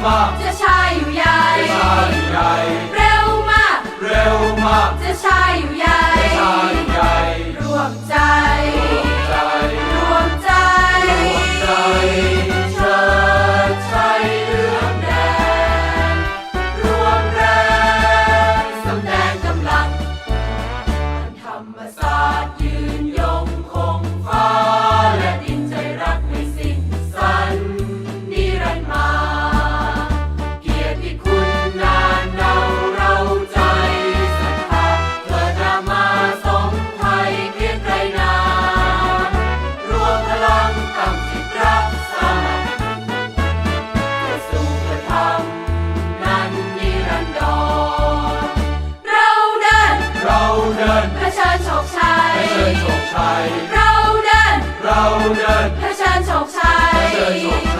是吗 เชิญชกชัย เราเดิน เราเดินเผชิญโชคชัย เชิญชกชัย